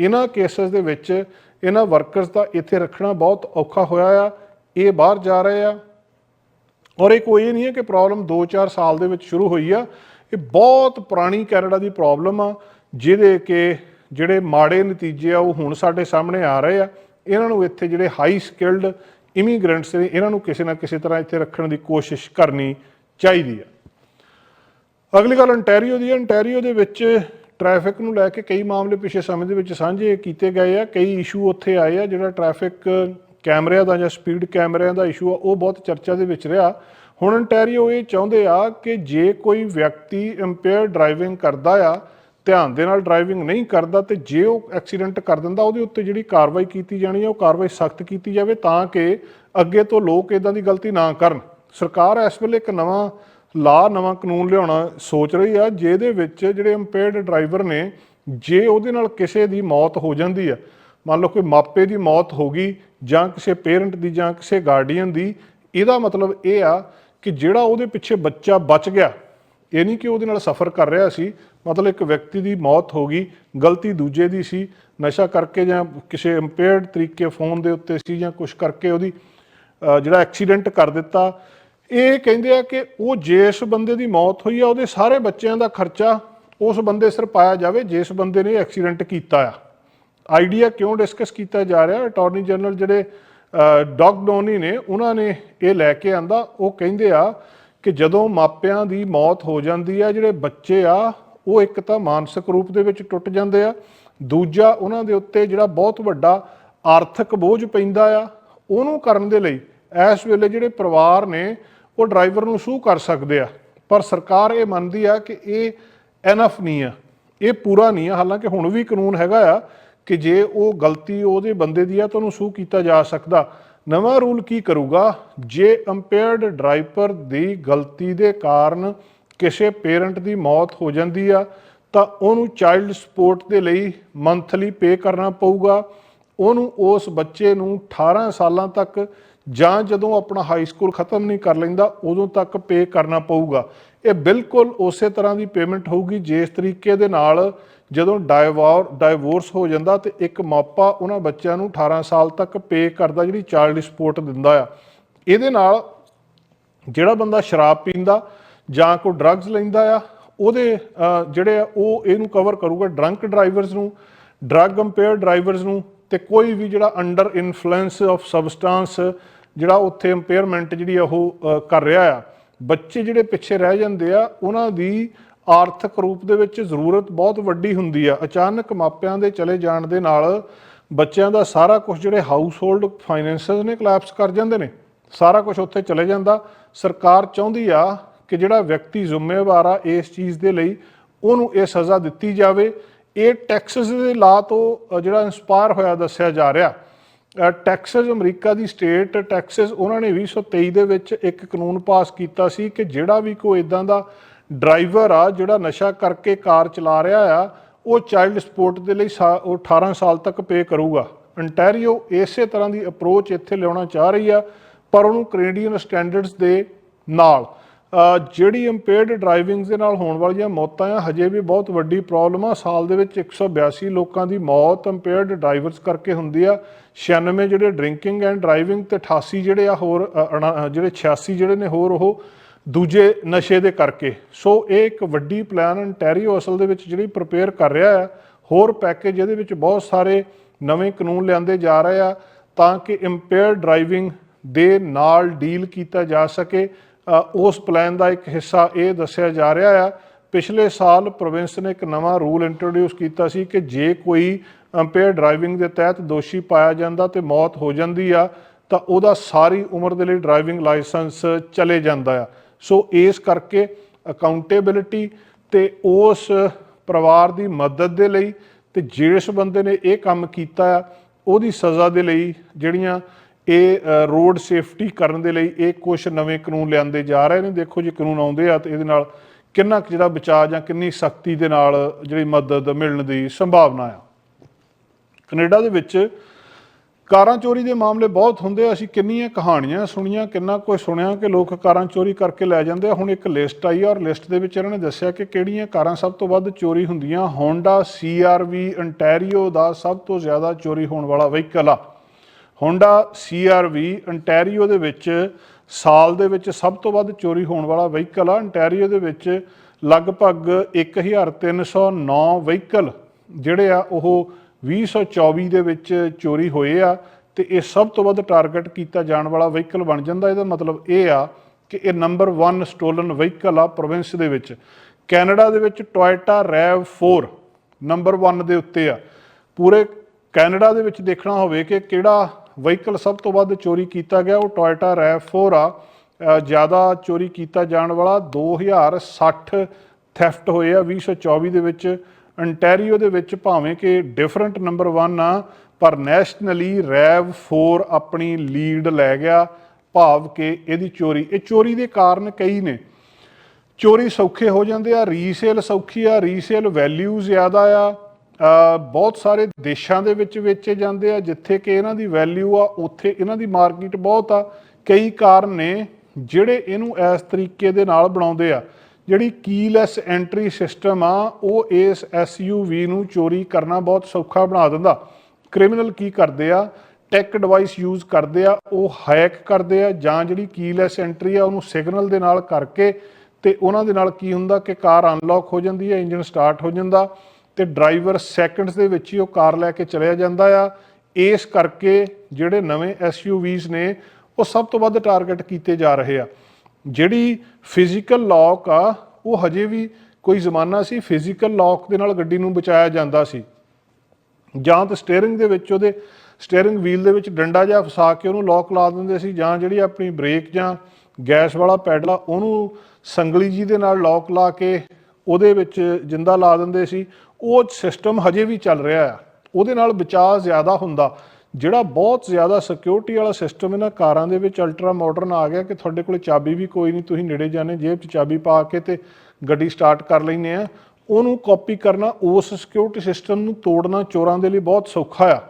ਇਹਨਾਂ ਕੇਸਸ ਦੇ ਵਿੱਚ ਇਹਨਾਂ ਵਰਕਰਸ ਦਾ ਇੱਥੇ ਰੱਖਣਾ ਬਹੁਤ ਔਖਾ ਹੋਇਆ ਆ, ਇਹ ਬਾਹਰ ਜਾ ਰਹੇ ਆ। ਔਰ ਇਹ ਕੋਈ ਨਹੀਂ ਹੈ ਕਿ ਪ੍ਰੋਬਲਮ 2-4 ਸਾਲ ਦੇ ਵਿੱਚ ਸ਼ੁਰੂ ਹੋਈ ਆ। ਇਹ ਬਹੁਤ ਪੁਰਾਣੀ ਕੈਨੇਡਾ ਦੀ ਪ੍ਰੋਬਲਮ ਆ, ਜਿਹਦੇ ਕਿ ਜਿਹੜੇ ਮਾੜੇ ਨਤੀਜੇ ਆ, ਉਹ ਹੁਣ ਸਾਡੇ ਸਾਹਮਣੇ ਆ ਰਹੇ ਆ। ਇਹਨਾਂ ਨੂੰ ਇੱਥੇ ਜਿਹੜੇ ਹਾਈ ਸਕਿਲਡ ਇਮੀਗ੍ਰੈਂਟਸ ਨੇ, ਇਹਨਾਂ ਨੂੰ ਕਿਸੇ ਨਾ ਕਿਸੇ ਤਰ੍ਹਾਂ ਇੱਥੇ ਰੱਖਣ ਦੀ ਕੋਸ਼ਿਸ਼ ਕਰਨੀ ਚਾਹੀਦੀ ਆ। ਅਗਲੀ ਗੱਲ ਅੰਟੈਰੀਓ ਦੀ ਹੈ ਅੰਟੈਰੀਓ ਦੇ ਵਿੱਚ ਟ੍ਰੈਫਿਕ ਨੂੰ ਲੈ ਕੇ ਕਈ ਮਾਮਲੇ ਪਿਛਲੇ ਸਮੇਂ ਦੇ ਵਿੱਚ ਸਾਂਝੇ ਕੀਤੇ ਗਏ ਆ। ਕਈ ਇਸ਼ੂ ਉੱਥੇ ਆਏ ਆ ਜਿਹੜਾ ਟ੍ਰੈਫਿਕ ਕੈਮਰਿਆਂ ਦਾ ਜਾਂ ਸਪੀਡ ਕੈਮਰਿਆਂ ਦਾ ਇਸ਼ੂ ਆ, ਉਹ ਬਹੁਤ ਚਰਚਾ ਦੇ ਵਿੱਚ ਰਿਹਾ। ਹੁਣ ਅੰਟੈਰੀਓ ਇਹ ਚਾਹੁੰਦੇ ਆ ਕਿ ਜੇ ਕੋਈ ਵਿਅਕਤੀ ਇੰਪੇਅਰ ਡਰਾਈਵਿੰਗ ਕਰਦਾ ਆ, ਧਿਆਨ ਦੇ ਨਾਲ ਡਰਾਈਵਿੰਗ ਨਹੀਂ ਕਰਦਾ ਤੇ ਜੇ ਉਹ ਐਕਸੀਡੈਂਟ ਕਰ ਦਿੰਦਾ, ਉਹਦੇ ਉੱਤੇ ਜਿਹੜੀ ਕਾਰਵਾਈ ਕੀਤੀ ਜਾਣੀ ਹੈ ਉਹ ਕਾਰਵਾਈ ਸਖਤ ਕੀਤੀ ਜਾਵੇ ਤਾਂ ਕਿ ਅੱਗੇ ਤੋਂ ਲੋਕ ਇਦਾਂ ਦੀ ਗਲਤੀ ਨਾ ਕਰਨ। ਸਰਕਾਰ ਇਸ ਵੇਲੇ ਇੱਕ ਨਵਾਂ ਲਾ ਨਵਾਂ ਕਾਨੂੰਨ ਲਿਆਉਣਾ ਸੋਚ ਰਹੀ ਆ, ਜਿਹਦੇ ਵਿੱਚ ਜਿਹੜੇ ਇੰਪੇਅਰਡ ਡਰਾਈਵਰ ਨੇ, ਜੇ ਉਹਦੇ ਨਾਲ ਕਿਸੇ ਦੀ ਮੌਤ ਹੋ ਜਾਂਦੀ ਆ, ਮੰਨ ਲਓ ਕੋਈ ਮਾਪੇ ਦੀ ਮੌਤ ਹੋ ਗਈ ਜਾਂ ਕਿਸੇ ਪੇਰੈਂਟ ਦੀ ਜਾਂ ਕਿਸੇ ਗਾਰਡੀਅਨ ਦੀ, ਇਹਦਾ ਮਤਲਬ ਇਹ ਆ ਕਿ ਜਿਹੜਾ ਉਹਦੇ ਪਿੱਛੇ ਬੱਚਾ ਬਚ ਗਿਆ, ਇਹ ਨਹੀਂ ਕਿ ਉਹਦੇ ਨਾਲ ਸਫਰ ਕਰ ਰਿਹਾ ਸੀ, ਮਤਲਬ ਇੱਕ ਵਿਅਕਤੀ ਦੀ ਮੌਤ ਹੋ ਗਈ, ਗਲਤੀ ਦੂਜੇ ਦੀ ਸੀ, ਨਸ਼ਾ ਕਰਕੇ ਜਾਂ ਕਿਸੇ ਇੰਪੇਅਰਡ ਤਰੀਕੇ ਫੋਨ ਦੇ ਉੱਤੇ ਸੀ ਜਾਂ ਕੁਝ ਕਰਕੇ ਉਹਦੀ ਜਿਹੜਾ ਐਕਸੀਡੈਂਟ ਕਰ ਦਿੱਤਾ ਇਹ ਕਹਿੰਦੇ ਆ ਕਿ ਉਹ ਜਿਸ ਬੰਦੇ ਦੀ ਮੌਤ ਹੋਈ ਆ, ਉਹਦੇ ਸਾਰੇ ਬੱਚਿਆਂ ਦਾ ਖਰਚਾ ਉਸ ਬੰਦੇ ਸਿਰ ਪਾਇਆ ਜਾਵੇ, ਜਿਸ ਬੰਦੇ ਨੇ ਐਕਸੀਡੈਂਟ ਕੀਤਾ ਆ। ਆਈਡੀਆ ਕਿਉਂ ਡਿਸਕਸ ਕੀਤਾ ਜਾ ਰਿਹਾ? ਅਟਾਰਨੀ ਜਨਰਲ ਜਿਹੜੇ ਡੌਗ ਡੋਨੀ ਨੇ, ਉਹਨਾਂ ਨੇ ਇਹ ਲੈ ਕੇ ਆਂਦਾ, ਉਹ ਕਹਿੰਦੇ ਆ ਕਿ ਜਦੋਂ ਮਾਪਿਆਂ ਦੀ ਮੌਤ ਹੋ ਜਾਂਦੀ ਆ, ਜਿਹੜੇ ਬੱਚੇ ਆ, ਉਹ ਇੱਕ ਤਾਂ ਮਾਨਸਿਕ ਰੂਪ ਦੇ ਵਿੱਚ ਟੁੱਟ ਜਾਂਦੇ ਆ, ਦੂਜਾ ਉਹਨਾਂ ਦੇ ਉੱਤੇ ਜਿਹੜਾ ਬਹੁਤ ਵੱਡਾ ਆਰਥਿਕ ਬੋਝ ਪੈਂਦਾ ਆ, ਉਹਨੂੰ ਕਰਨ ਦੇ ਲਈ ਇਸ ਵੇਲੇ ਜਿਹੜੇ ਪਰਿਵਾਰ ਨੇ ਉਹ ਡਰਾਈਵਰ ਨੂੰ ਸੂ ਕਰ ਸਕਦੇ ਆ। ਪਰ ਸਰਕਾਰ ਇਹ ਮੰਨਦੀ ਆ ਕਿ ਇਹ ਐਨਫ ਨਹੀਂ ਆ। ਇਹ ਪੂਰਾ ਨਹੀਂ ਆ। ਹਾਲਾਂਕਿ ਹੁਣ ਵੀ ਕਾਨੂੰਨ ਹੈਗਾ ਆ ਕਿ ਜੇ ਉਹ ਗਲਤੀ ਉਹਦੇ ਬੰਦੇ ਦੀ ਆ ਤਾਂ ਉਹਨੂੰ ਸੂ ਕੀਤਾ ਜਾ ਸਕਦਾ। ਨਵਾਂ ਰੂਲ ਕੀ ਕਰੂਗਾ? ਜੇ ਅੰਪੇਅਰਡ ਡਰਾਈਵਰ ਦੀ ਗਲਤੀ ਦੇ ਕਾਰਨ ਕਿਸੇ ਪੇਰੈਂਟ ਦੀ ਮੌਤ ਹੋ ਜਾਂਦੀ ਆ, ਤਾਂ ਉਹਨੂੰ ਚਾਈਲਡ ਸਪੋਰਟ ਦੇ ਲਈ ਮੰਥਲੀ ਪੇ ਕਰਨਾ ਪਊਗਾ। ਉਹਨੂੰ ਉਸ ਬੱਚੇ ਨੂੰ 18 ਸਾਲਾਂ ਤੱਕ ਜਾਂ ਜਦੋਂ ਆਪਣਾ ਹਾਈ ਸਕੂਲ ਖਤਮ ਨਹੀਂ ਕਰ ਲੈਂਦਾ, ਉਦੋਂ ਤੱਕ ਪੇ ਕਰਨਾ ਪਊਗਾ। ਇਹ ਬਿਲਕੁਲ ਉਸੇ ਤਰ੍ਹਾਂ ਦੀ ਪੇਮੈਂਟ ਹੋਊਗੀ, ਜਿਸ ਤਰੀਕੇ ਦੇ ਨਾਲ ਜਦੋਂ ਡਾਈਵੋਰ ਡਾਈਵੋਰਸ ਹੋ ਜਾਂਦਾ ਤੇ ਇੱਕ ਮਾਪਾ ਉਹਨਾਂ ਬੱਚਿਆਂ ਨੂੰ 18 ਸਾਲ ਤੱਕ ਪੇ ਕਰਦਾ, ਜਿਹੜੀ ਚਾਈਲਡ ਸਪੋਰਟ ਦਿੰਦਾ ਆ। ਇਹਦੇ ਨਾਲ ਜਿਹੜਾ ਬੰਦਾ ਸ਼ਰਾਬ ਪੀਂਦਾ ਜਾਂ ਕੋਈ ਡਰੱਗਸ ਲੈਂਦਾ ਆ, ਉਹਦੇ ਜਿਹੜੇ ਆ, ਉਹ ਇਹਨੂੰ ਕਵਰ ਕਰੂਗਾ ਡਰੰਕ ਡਰਾਈਵਰਸ ਨੂੰ ਡਰੱਗ ਇੰਪੇਅਰ ਡਰਾਈਵਰਸ ਨੂੰ ਤੇ ਕੋਈ ਵੀ ਜਿਹੜਾ ਅੰਡਰ ਇਨਫਲੂਐਂਸ ਆਫ ਸਬਸਟੈਂਸ ਜਿਹੜਾ ਉੱਥੇ ਇੰਪੇਅਰਮੈਂਟ ਜਿਹੜੀ ਆ ਉਹ ਕਰ ਰਿਹਾ ਆ। ਬੱਚੇ ਜਿਹੜੇ ਪਿੱਛੇ ਰਹਿ ਜਾਂਦੇ ਆ, ਉਹਨਾਂ ਦੀ ਆਰਥਿਕ ਰੂਪ ਦੇ ਵਿੱਚ ਜ਼ਰੂਰਤ ਬਹੁਤ ਵੱਡੀ ਹੁੰਦੀ ਆ। ਅਚਾਨਕ ਮਾਪਿਆਂ ਦੇ ਚਲੇ ਜਾਣ ਦੇ ਨਾਲ ਬੱਚਿਆਂ ਦਾ ਸਾਰਾ ਕੁਝ ਜਿਹੜੇ ਹਾਊਸ ਹੋਲਡ ਫਾਈਨੈਂਸਸ ਨੇ ਕਲੈਪਸ ਕਰ ਜਾਂਦੇ ਨੇ। ਸਾਰਾ ਕੁਝ ਉੱਥੇ ਚਲੇ ਜਾਂਦਾ। ਸਰਕਾਰ ਚਾਹੁੰਦੀ ਆ ਕਿ ਜਿਹੜਾ ਵਿਅਕਤੀ ਜ਼ਿੰਮੇਵਾਰ ਆ ਇਸ ਚੀਜ਼ ਦੇ ਲਈ ਉਹਨੂੰ ਇਹ ਸਜ਼ਾ ਦਿੱਤੀ ਜਾਵੇ। ਇਹ ਟੈਕਸਸ ਦੇ ਲਾ ਤੋਂ ਜਿਹੜਾ ਇਨਸਪਾਇਰ ਹੋਇਆ ਦੱਸਿਆ ਜਾ ਰਿਹਾ। ਟੈਕਸਸ ਅਮਰੀਕਾ ਦੀ ਸਟੇਟ ਟੈਕਸਸ, ਉਹਨਾਂ ਨੇ 2023 ਦੇ ਵਿੱਚ ਇੱਕ ਕਾਨੂੰਨ ਪਾਸ ਕੀਤਾ ਸੀ ਕਿ ਜਿਹੜਾ ਵੀ ਕੋਈ ਇਦਾਂ ਦਾ ਡਰਾਈਵਰ ਆ, ਜਿਹੜਾ ਨਸ਼ਾ ਕਰਕੇ ਕਾਰ ਚਲਾ ਰਿਹਾ ਆ, ਉਹ ਚਾਈਲਡ ਸਪੋਰਟ ਦੇ ਲਈ ਸਾ- ਉਹ 18 ਸਾਲ ਤੱਕ ਪੇ ਕਰੂਗਾ। ਅੰਟੈਰੀਓ ਇਸੇ ਤਰ੍ਹਾਂ ਦੀ ਅਪਰੋਚ ਇੱਥੇ ਲਿਆਉਣਾ ਚਾਹ ਰਹੀ ਆ, ਪਰ ਉਹਨੂੰ ਕੈਨੇਡੀਅਨ ਸਟੈਂਡਰਡਸ ਦੇ ਨਾਲ ਜਿਹੜੀ ਇੰਪੇਅਰਡ ਡਰਾਈਵਿੰਗ ਦੇ ਨਾਲ ਹੋਣ ਵਾਲੀਆਂ ਮੌਤਾਂ ਆ, ਹਜੇ ਵੀ ਬਹੁਤ ਵੱਡੀ ਪ੍ਰੋਬਲਮ ਆ। ਸਾਲ ਦੇ ਵਿੱਚ 182 ਲੋਕਾਂ ਦੀ ਮੌਤ ਇੰਪੇਅਰਡ ਡਰਾਈਵਰਸ ਕਰਕੇ ਹੁੰਦੀ ਆ। 96 ਜਿਹੜੇ ਡਰਿੰਕਿੰਗ ਐਂਡ ਡਰਾਈਵਿੰਗ ਤੇ 88 ਜਿਹੜੇ ਆ ਹੋਰ ਅਣਾ- ਜਿਹੜੇ 86 ਜਿਹੜੇ ਨੇ ਹੋਰ ਉਹ ਦੂਜੇ ਨਸ਼ੇ ਦੇ ਕਰਕੇ। ਸੋ ਇਹ ਇੱਕ ਵੱਡੀ ਪਲਾਨ ਅੰਟੈਰੀਓ ਅਸਲ ਦੇ ਵਿੱਚ ਜਿਹੜੀ ਪ੍ਰਪੇਅਰ ਕਰ ਰਿਹਾ ਹੈ ਹੋਰ ਪੈਕੇਜ ਇਹਦੇ ਵਿੱਚ ਬਹੁਤ ਸਾਰੇ ਨਵੇਂ ਕਾਨੂੰਨ ਲਿਆਂਦੇ ਜਾ ਰਹੇ ਆ ਤਾਂ ਕਿ ਇੰਪੇਅਰ ਡਰਾਈਵਿੰਗ ਦੇ ਨਾਲ ਡੀਲ ਕੀਤਾ ਜਾ ਸਕੇ। ਉਸ ਪਲਾਨ ਦਾ ਇੱਕ ਹਿੱਸਾ ਇਹ ਦੱਸਿਆ ਜਾ ਰਿਹਾ ਆ, ਪਿਛਲੇ ਸਾਲ ਪ੍ਰੋਵਿੰਸ ਨੇ ਇੱਕ ਨਵਾਂ ਰੂਲ ਇੰਟਰੋਡਿਊਸ ਕੀਤਾ ਸੀ ਕਿ ਜੇ ਕੋਈ ਅੰਪੇਅਰ ਡਰਾਈਵਿੰਗ ਦੇ ਤਹਿਤ ਦੋਸ਼ੀ ਪਾਇਆ ਜਾਂਦਾ ਤੇ ਮੌਤ ਹੋ ਜਾਂਦੀ ਆ, ਤਾਂ ਉਹਦਾ ਸਾਰੀ ਉਮਰ ਦੇ ਲਈ ਡਰਾਈਵਿੰਗ ਲਾਇਸੈਂਸ ਚਲੇ ਜਾਂਦਾ ਆ। ਸੋ ਇਸ ਕਰਕੇ ਅਕਾਊਂਟੇਬਿਲਿਟੀ ਤੇ ਉਸ ਪਰਿਵਾਰ ਦੀ ਮਦਦ ਦੇ ਲਈ ਤੇ ਜਿਸ ਬੰਦੇ ਨੇ ਇਹ ਕੰਮ ਕੀਤਾ ਆ, ਉਹਦੀ ਸਜ਼ਾ ਦੇ ਲਈ ਜਿਹੜੀਆਂ ਇਹ ਰੋਡ ਸੇਫਟੀ ਕਰਨ ਦੇ ਲਈ ਇਹ ਕੁਝ ਨਵੇਂ ਕਾਨੂੰਨ ਲਿਆਂਦੇ ਜਾ ਰਹੇ ਨੇ। ਦੇਖੋ ਜੇ ਕਾਨੂੰਨ ਆਉਂਦੇ ਆ ਤੇ ਇਹਦੇ ਨਾਲ ਕਿੰਨਾ ਕੁ ਜਿਹੜਾ ਬਚਾਅ ਜਾਂ ਕਿੰਨੀ ਸਖਤੀ ਦੇ ਨਾਲ ਜਿਹੜੀ ਮਦਦ ਮਿਲਣ ਦੀ ਸੰਭਾਵਨਾ ਆ। ਕੈਨੇਡਾ ਦੇ ਵਿੱਚ ਕਾਰਾਂ ਚੋਰੀ ਦੇ ਮਾਮਲੇ ਬਹੁਤ ਹੁੰਦੇ ਆ। ਅਸੀਂ ਕਿੰਨੀਆਂ ਕਹਾਣੀਆਂ ਸੁਣੀਆਂ, ਕਿੰਨਾ ਕੁਝ ਸੁਣਿਆ ਕਿ ਲੋਕ ਕਾਰਾਂ ਚੋਰੀ ਕਰਕੇ ਲੈ ਜਾਂਦੇ ਆ। ਹੁਣ ਇੱਕ ਲਿਸਟ ਆਈ ਆ ਔਰ ਲਿਸਟ ਦੇ ਵਿੱਚ ਇਹਨਾਂ ਨੇ ਦੱਸਿਆ ਕਿ ਕਿਹੜੀਆਂ ਕਾਰਾਂ ਸਭ ਤੋਂ ਵੱਧ ਚੋਰੀ ਹੁੰਦੀਆਂ। Honda CRV ਅੰਟੈਰੀਓ ਦਾ ਸਭ ਤੋਂ ਜ਼ਿਆਦਾ ਚੋਰੀ ਹੋਣ ਵਾਲਾ ਵਹੀਕਲ ਆ। Honda CRV ਅੰਟੈਰੀਓ ਦੇ ਵਿੱਚ ਸਾਲ ਦੇ ਵਿੱਚ ਸਭ ਤੋਂ ਵੱਧ ਚੋਰੀ ਹੋਣ ਵਾਲਾ ਵਹੀਕਲ ਆ। ਅੰਟੈਰੀਓ ਦੇ ਵਿੱਚ ਲਗਭਗ 1309 ਵਹੀਕਲ ਜਿਹੜੇ ਆ, ਉਹ 2024 ਦੇ ਵਿੱਚ ਚੋਰੀ ਹੋਏ ਆ ਤੇ ਇਹ ਸਭ ਤੋਂ ਵੱਧ ਟਾਰਗੇਟ ਕੀਤਾ ਜਾਣ ਵਾਲਾ ਵਹੀਕਲ ਬਣ ਜਾਂਦਾ। ਇਹਦਾ ਮਤਲਬ ਇਹ ਆ ਕਿ ਇਹ ਨੰਬਰ 1 ਸਟੋਲਨ ਵਹੀਕਲ ਆ ਪ੍ਰੋਵਿੰਸ ਦੇ ਵਿੱਚ। ਕੈਨੇਡਾ ਦੇ ਵਿੱਚ ਟੋਇਟਾ RAV4 ਨੰਬਰ 1 ਦੇ ਉੱਤੇ ਆ। ਪੂਰੇ ਕੈਨੇਡਾ ਦੇ ਵਿੱਚ ਦੇਖਣਾ ਹੋਵੇ ਕਿ ਕਿਹੜਾ ਵਹੀਕਲ ਸਭ ਤੋਂ ਵੱਧ ਚੋਰੀ ਕੀਤਾ ਗਿਆ, ਉਹ ਟੋਇਟਾ RAV4 ਆ। ਜ਼ਿਆਦਾ ਚੋਰੀ ਕੀਤਾ ਜਾਣ ਵਾਲਾ 2060 ਥੈਫਟ ਹੋਏ ਆ 2024 ਦੇ ਵਿੱਚ। ਅੰਟੈਰੀਓ ਦੇ ਵਿੱਚ ਭਾਵੇਂ ਕਿ ਡਿਫਰੈਂਟ ਨੰਬਰ 1 ਆ, ਪਰ ਨੈਸ਼ਨਲੀ RAV4 ਆਪਣੀ ਲੀਡ ਲੈ ਗਿਆ, ਭਾਵ ਕਿ ਇਹਦੀ ਚੋਰੀ। ਇਹ ਚੋਰੀ ਦੇ ਕਾਰਨ ਕਈ ਨੇ। ਚੋਰੀ ਸੌਖੇ ਹੋ ਜਾਂਦੇ ਆ ਰੀਸੇਲ ਸੌਖੀ ਆ ਰੀਸੇਲ ਵੈਲਿਊ ਜ਼ਿਆਦਾ ਆ। ਬਹੁਤ ਸਾਰੇ ਦੇਸ਼ਾਂ ਦੇ ਵਿੱਚ ਵੇਚੇ ਜਾਂਦੇ ਆ, ਜਿੱਥੇ ਕਿ ਇਹਨਾਂ ਦੀ ਵੈਲਿਊ ਆ, ਉੱਥੇ ਇਹਨਾਂ ਦੀ ਮਾਰਕੀਟ ਬਹੁਤ ਆ। ਕਈ ਕਾਰਨ ਨੇ ਜਿਹੜੇ ਇਹਨੂੰ ਇਸ ਤਰੀਕੇ ਦੇ ਨਾਲ ਬਣਾਉਂਦੇ ਆ। ਜਿਹੜੀ ਕੀਲੈਸ ਐਂਟਰੀ ਸਿਸਟਮ ਆ, ਉਹ ਇਸ ਐਸਯੂਵੀ ਨੂੰ ਚੋਰੀ ਕਰਨਾ ਬਹੁਤ ਸੌਖਾ ਬਣਾ ਦਿੰਦਾ। ਕ੍ਰਿਮੀਨਲ ਕੀ ਕਰਦੇ ਆ? ਟੈਕ ਡਿਵਾਈਸ ਯੂਜ਼ ਕਰਦੇ ਆ, ਉਹ ਹੈਕ ਕਰਦੇ ਆ, ਜਾਂ ਜਿਹੜੀ ਕੀਲੈਸ ਐਂਟਰੀ ਆ, ਉਹਨੂੰ ਸਿਗਨਲ ਦੇ ਨਾਲ ਕਰਕੇ ਤੇ ਉਹਨਾਂ ਦੇ ਨਾਲ ਕੀ ਹੁੰਦਾ ਕਿ ਕਾਰ ਅਨਲੌਕ ਹੋ ਜਾਂਦੀ ਹੈ ਇੰਜਨ ਸਟਾਰਟ ਹੋ ਜਾਂਦਾ। ਤੇ ਡਰਾਈਵਰ ਸੈਕਿੰਡਸ ਦੇ ਵਿੱਚ ਹੀ ਉਹ ਕਾਰ ਲੈ ਕੇ ਚਲਿਆ ਜਾਂਦਾ ਆ। ਇਸ ਕਰਕੇ ਜਿਹੜੇ ਨਵੇਂ ਐਸਯੂਵੀਜ਼ ਨੇ, ਉਹ ਸਭ ਤੋਂ ਵੱਧ ਟਾਰਗੇਟ ਕੀਤੇ ਜਾ ਰਹੇ ਆ। ਜਿਹੜੀ ਫਿਜ਼ੀਕਲ ਲੌਕ ਆ, ਉਹ ਹਜੇ ਵੀ ਕੋਈ ਜ਼ਮਾਨਾ ਸੀ ਫਿਜ਼ੀਕਲ ਲੌਕ ਦੇ ਨਾਲ ਗੱਡੀ ਨੂੰ ਬਚਾਇਆ ਜਾਂਦਾ ਸੀ। ਜਾਂ ਤਾਂ ਸਟੀਅਰਿੰਗ ਦੇ ਵਿੱਚ ਉਹਦੇ ਸਟੀਅਰਿੰਗ ਵੀਲ ਦੇ ਵਿੱਚ ਡੰਡਾ ਜਿਹਾ ਫਸਾ ਕੇ ਉਹਨੂੰ ਲੌਕ ਲਾ ਦਿੰਦੇ ਸੀ, ਜਾਂ ਜਿਹੜੀ ਆਪਣੀ ਬ੍ਰੇਕ ਜਾਂ ਗੈਸ ਵਾਲਾ ਪੈਡਲ ਆ, ਉਹਨੂੰ ਸੰਗਲੀ ਜੀ ਦੇ ਨਾਲ ਲੌਕ ਲਾ ਕੇ ਉਹਦੇ ਵਿੱਚ ਜਿੰਦਾ ਲਾ ਦਿੰਦੇ ਸੀ। ਉਹ ਸਿਸਟਮ ਹਜੇ ਵੀ ਚੱਲ ਰਿਹਾ ਆ। ਉਹਦੇ ਨਾਲ ਬਚਾਅ ਜ਼ਿਆਦਾ ਹੁੰਦਾ। ਜਿਹੜਾ ਬਹੁਤ ਜ਼ਿਆਦਾ ਸਿਕਿਉਰਿਟੀ ਵਾਲਾ ਸਿਸਟਮ ਇਹਨਾਂ ਕਾਰਾਂ ਦੇ ਵਿੱਚ ਅਲਟਰਾ ਮਾਡਰਨ ਆ ਗਿਆ ਕਿ ਤੁਹਾਡੇ ਕੋਲ ਚਾਬੀ ਵੀ ਕੋਈ ਨਹੀਂ, ਤੁਸੀਂ ਨੇੜੇ ਜਾਣੇ, ਜੇਬ 'ਚ ਚਾਬੀ ਪਾ ਕੇ ਤੇ ਗੱਡੀ ਸਟਾਰਟ ਕਰ ਲੈਂਦੇ ਆ। ਉਹਨੂੰ ਕਾਪੀ ਕਰਨਾ, ਉਸ ਸਿਕਿਉਰਿਟੀ ਸਿਸਟਮ ਨੂੰ ਤੋੜਨਾ ਚੋਰਾਂ ਦੇ ਲਈ ਬਹੁਤ ਸੌਖਾ ਆ।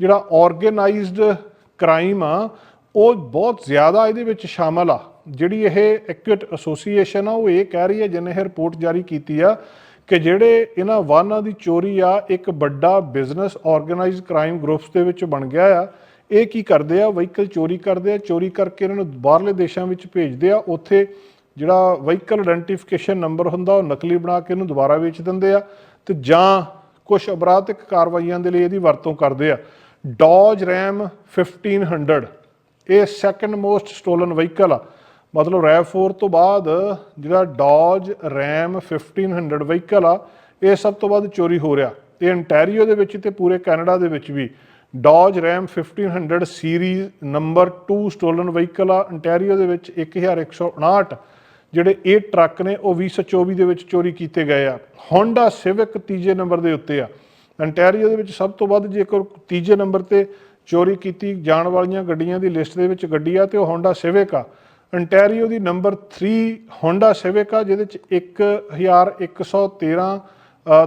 ਜਿਹੜਾ ਆਰਗੇਨਾਈਜ਼ਡ ਕ੍ਰਾਈਮ ਆ, ਉਹ ਬਹੁਤ ਜ਼ਿਆਦਾ ਇਹਦੇ ਵਿੱਚ ਸ਼ਾਮਲ ਆ। ਜਿਹੜੀ ਇਹ ਐਕਟ ਐਸੋਸੀਏਸ਼ਨ ਆ, ਉਹ ਇਹ ਕਹਿ ਰਹੀ ਹੈ ਜਿਹਨੇ ਇਹ ਰਿਪੋਰਟ ਜਾਰੀ ਕੀਤੀ ਆ ਕਿ ਜਿਹੜੇ ਇਹਨਾਂ ਵਾਹਨਾਂ ਦੀ ਚੋਰੀ ਆ, ਇੱਕ ਵੱਡਾ ਬਿਜ਼ਨਸ ਆਰਗੇਨਾਈਜ਼ਡ ਕ੍ਰਾਈਮ ਗਰੁੱਪਸ ਦੇ ਵਿੱਚ ਬਣ ਗਿਆ ਆ, ਇਹ ਕੀ ਕਰਦੇ ਆ? ਵਹੀਕਲ ਚੋਰੀ ਕਰਦੇ ਆ, ਚੋਰੀ ਕਰਕੇ ਇਹਨਾਂ ਨੂੰ ਬਾਹਰਲੇ ਦੇਸ਼ਾਂ ਵਿੱਚ ਭੇਜਦੇ ਆ, ਉੱਥੇ ਜਿਹੜਾ ਵਹੀਕਲ ਆਇਡੈਂਟੀਫਿਕੇਸ਼ਨ ਨੰਬਰ ਹੁੰਦਾ, ਉਹ ਨਕਲੀ ਬਣਾ ਕੇ ਇਹਨੂੰ ਦੁਬਾਰਾ ਵੇਚ ਦਿੰਦੇ ਆ ਤੇ ਜਾਂ ਕੁਝ ਅਪਰਾਧਿਕ ਕਾਰਵਾਈਆਂ ਦੇ ਲਈ ਇਹਦੀ ਵਰਤੋਂ ਕਰਦੇ ਆ। ਡੌਜ ਰੈਮ 1500 ਇਹ ਸੈਕੰਡ ਮੋਸਟ ਸਟੋਲਨ ਵਹੀਕਲ ਆ। ਮਤਲਬ ਰੈਵ4 ਤੋਂ ਬਾਅਦ ਜਿਹੜਾ ਡੌਜ, ਰੈਮ 1500 ਵਹੀਕਲ ਆ, ਇਹ ਸਭ ਤੋਂ ਵੱਧ ਚੋਰੀ ਹੋ ਰਿਹਾ। ਤੇ ਅੰਟੈਰੀਓ ਦੇ ਵਿੱਚ ਤੇ ਪੂਰੇ ਕੈਨੇਡਾ ਦੇ ਵਿੱਚ ਵੀ। Dodge, Ram 1500 series number 2 stolen vehicle ਆ ਅੰਟੈਰੀਓ ਦੇ ਵਿੱਚ 1159 ਜਿਹੜੇ ਇਹ ਟਰੱਕ ਨੇ, ਉਹ 2024 ਦੇ ਵਿੱਚ ਚੋਰੀ ਕੀਤੇ ਗਏ ਆ। Honda Civic ਤੀਜੇ ਨੰਬਰ ਦੇ ਉੱਤੇ ਆ। ਅੰਟੈਰੀਓ ਦੇ ਵਿੱਚ ਸਭ ਤੋਂ ਵੱਧ ਜੇਕਰ ਤੀਜੇ ਨੰਬਰ ਤੇ ਚੋਰੀ ਕੀਤੀ ਜਾਣ ਵਾਲੀਆਂ ਗੱਡੀਆਂ ਦੀ ਲਿਸਟ ਦੇ ਵਿੱਚ ਗੱਡੀ ਆ ਤੇ ਉਹ Honda Civic ਆ। ਅੰਟੈਰੀਓ ਦੀ ਨੰਬਰ 3 ਹੋਂਡਾ ਸਿਵਿਕ ਆ ਜਿਹਦੇ ਚ 1113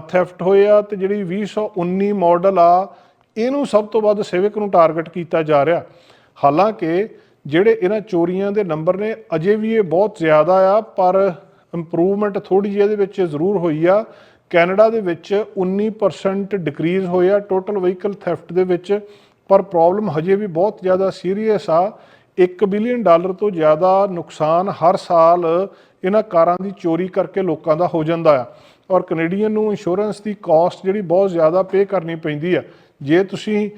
ਥੈਫਟ ਹੋਏ ਆ ਤੇ ਜਿਹੜੀ 2019 ਮਾਡਲ ਆ, ਇਹਨੂੰ ਸਭ ਤੋਂ ਵੱਧ ਸਿਵਿਕ ਨੂੰ ਟਾਰਗੇਟ ਕੀਤਾ ਜਾ ਰਿਹਾ। ਹਾਲਾਂਕਿ ਜਿਹੜੇ ਇਹਨਾਂ ਚੋਰੀਆਂ ਦੇ ਨੰਬਰ ਨੇ, ਅਜੇ ਵੀ ਇਹ ਬਹੁਤ ਜ਼ਿਆਦਾ ਆ, ਪਰ ਇੰਪਰੂਵਮੈਂਟ ਥੋੜੀ ਜਿਹੀ ਇਹਦੇ ਵਿੱਚ ਜ਼ਰੂਰ ਹੋਈ ਆ। ਕੈਨੇਡਾ ਦੇ ਵਿੱਚ 19% ਡਿਕਰੀਜ਼ ਹੋਇਆ ਟੋਟਲ ਵਹੀਕਲ ਥੈਫਟ ਦੇ ਵਿੱਚ, ਪਰ ਪ੍ਰੋਬਲਮ ਹਜੇ ਵੀ ਬਹੁਤ ਜ਼ਿਆਦਾ ਸੀਰੀਅਸ ਆ। 1 ਬਿਲੀਅਨ ਡਾਲਰ ਤੋਂ ਜ਼ਿਆਦਾ ਨੁਕਸਾਨ ਹਰ ਸਾਲ ਇਹਨਾਂ ਕਾਰਾਂ ਦੀ ਚੋਰੀ ਕਰਕੇ ਲੋਕਾਂ ਦਾ ਹੋ ਜਾਂਦਾ ਆ। ਔਰ ਕੈਨੇਡੀਅਨ ਨੂੰ ਇੰਸ਼ੋਰੈਂਸ ਦੀ ਕਾਸਟ ਜਿਹੜੀ ਬਹੁਤ ਜ਼ਿਆਦਾ ਪੇ ਕਰਨੀ ਪੈਂਦੀ ਆ। ਜੇ ਤੁਸੀਂ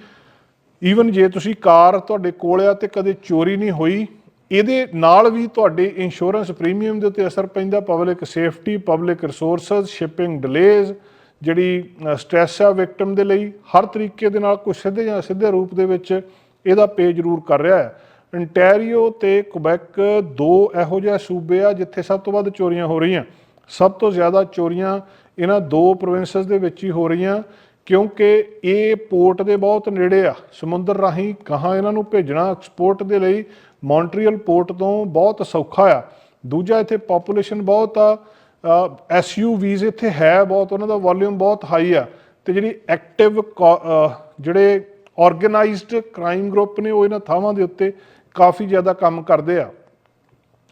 ਈਵਨ ਜੇ ਤੁਸੀਂ ਕਾਰ ਤੁਹਾਡੇ ਕੋਲ ਆ ਤੇ ਕਦੇ ਚੋਰੀ ਨਹੀਂ ਹੋਈ, ਇਹਦੇ ਨਾਲ ਵੀ ਤੁਹਾਡੇ ਇੰਸ਼ੋਰੈਂਸ ਪ੍ਰੀਮੀਅਮ ਦੇ ਉੱਤੇ ਅਸਰ ਪੈਂਦਾ। Public safety public resources shipping delays ਜਿਹੜੀ ਸਟ੍ਰੈਸ ਆ ਵਿਕਟਮ ਦੇ ਲਈ, ਹਰ ਤਰੀਕੇ ਦੇ ਨਾਲ ਕੁਝ ਸਿੱਧੇ ਜਾਂ ਸਿੱਧੇ ਰੂਪ ਦੇ ਵਿੱਚ ਇਹਦਾ ਪੇ ਜ਼ਰੂਰ ਕਰ ਰਿਹਾ ਹੈ ਇੰਟੈਰੀਓ ਤੇ ਕੁਬੈਕ ਦੋ ਇਹੋ ਜਿਹੇ ਸੂਬੇ ਆ ਜਿੱਥੇ ਸਭ ਤੋਂ ਵੱਧ ਚੋਰੀਆਂ ਹੋ ਰਹੀਆਂ। ਸਭ ਤੋਂ ਜ਼ਿਆਦਾ ਚੋਰੀਆਂ ਇਹਨਾਂ ਦੋ ਪ੍ਰੋਵਿੰਸਸ ਦੇ ਵਿੱਚ ਹੀ ਹੋ ਰਹੀਆਂ ਕਿਉਂਕਿ ਇਹ ਪੋਰਟ ਦੇ ਬਹੁਤ ਨੇੜੇ ਆ। ਸਮੁੰਦਰ ਰਾਹੀਂ ਕਹਾਂ ਇਹਨਾਂ ਨੂੰ ਭੇਜਣਾ ਐਕਸਪੋਰਟ ਦੇ ਲਈ ਮੌਂਟਰੀਅਲ ਪੋਰਟ ਤੋਂ ਬਹੁਤ ਸੌਖਾ ਆ। ਦੂਜਾ ਇੱਥੇ ਪੋਪੂਲੇਸ਼ਨ ਬਹੁਤ ਆ ਐਸਯੂਵੀਜ਼ ਇੱਥੇ ਹੈ ਬਹੁਤ, ਉਹਨਾਂ ਦਾ ਵੋਲਿਊਮ ਬਹੁਤ ਹਾਈ ਆ ਤੇ ਜਿਹੜੀ ਐਕਟਿਵ ਜਿਹੜੇ ਆਰਗੇਨਾਈਜ਼ਡ ਕ੍ਰਾਈਮ ਗਰੁੱਪ ਨੇ ਉਹ ਇਹਨਾਂ ਥਾਵਾਂ ਦੇ ਉੱਤੇ ਕਾਫੀ ਜ਼ਿਆਦਾ ਕੰਮ ਕਰਦੇ ਆ।